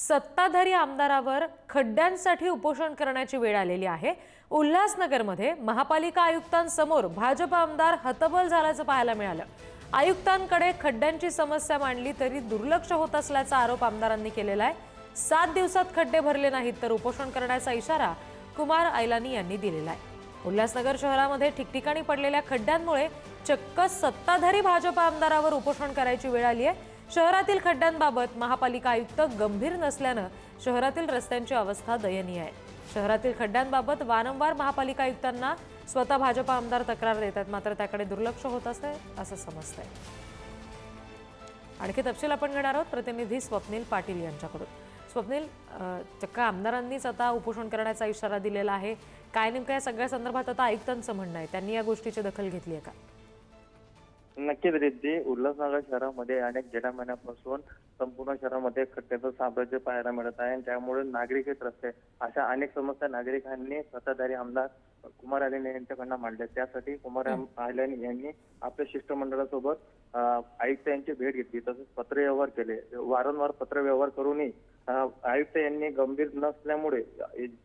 सत्ताधारी आमदारावर खड्ड्यांसाठी उपोषण करण्याची वेळ आलेली आहे. उल्हासनगरमध्ये महापालिका आयुक्तांसमोर भाजप आमदार हतबल झाल्याचं पाहायला मिळालं. आयुक्तांकडे खड्ड्यांची समस्या मांडली तरी दुर्लक्ष होत असल्याचा आरोप आमदारांनी केलेला आहे. सात दिवसात खड्डे भरले नाहीत तर उपोषण करण्याचा इशारा कुमार ऐलानी यांनी दिलेला आहे. उल्हासनगर शहरामध्ये ठिकठिकाणी पडलेल्या खड्ड्यांमुळे चक्क सत्ताधारी भाजप आमदारावर उपोषण करायची वेळ आली आहे. शहरातील खड्ड्यांबाबत महापालिका आयुक्त गंभीर नसल्यानं शहरातील रस्त्यांची अवस्था दयनीय आहे. शहरातील खड्ड्यांबाबत वारंवार महापालिका आयुक्तांना स्वतः भाजपा आमदार तक्रार देतात मात्र त्याकडे दुर्लक्ष होत असते असं समजतंय. आणखी तपशील आपण घेणार आहोत. प्रतिनिधी स्वप्नील पाटील यांच्याकडून. स्वप्नील चक्क आमदारांनीच आता उपोषण करण्याचा इशारा दिलेला आहे. काय नेमकं या सगळ्या संदर्भात आता आयुक्तांचं म्हणणं आहे? त्यांनी या गोष्टीची दखल घेतली आहे का? नक्कीच रिद्धी उल्हासनगर शहरामध्ये अनेक गेल्या महिन्यापासून संपूर्ण शहरामध्ये खड्ड्याचं साम्राज्य पाहायला मिळत आहे. आणि त्यामुळे नागरिक हे त्रस्त आहे अशा अनेक समस्या नागरिकांनी सत्ताधारी आमदार कुमार आलेने यांच्याकडनं मांडल्या. त्यासाठी कुमार आलेने यांनी आपल्या शिष्टमंडळासोबत आयुक्त यांची भेट घेतली. तसंच पत्रव्यवहार केले. वारंवार पत्रव्यवहार करूनही आयुक्त यांनी गंभीर नसल्यामुळे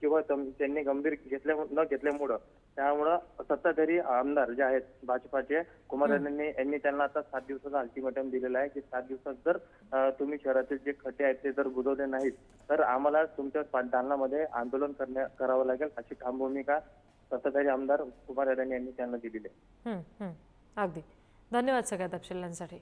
किंवा त्यांनी गंभीर घेतल्या न घेतल्यामुळं त्यामुळं सत्ताधारी आमदार जे आहेत भाजपाचे कुमार यांनी यांनी त्यांना आता सात दिवसाचा अल्टिमेटम दिलेला आहे की सात दिवसात जर तुम्ही शहरातील जे खड्डे आहेत ते जर बुजवले नाहीत तर आम्हाला तुमच्या दालनामध्ये आंदोलन करण्या करावं लागेल अशी ठाम भूमिका सत्ताधारी आमदार कुमार अडाणी यांनी त्यांना दिलेली आहे. अगदी. धन्यवाद सगळ्या तपशिलांसाठी.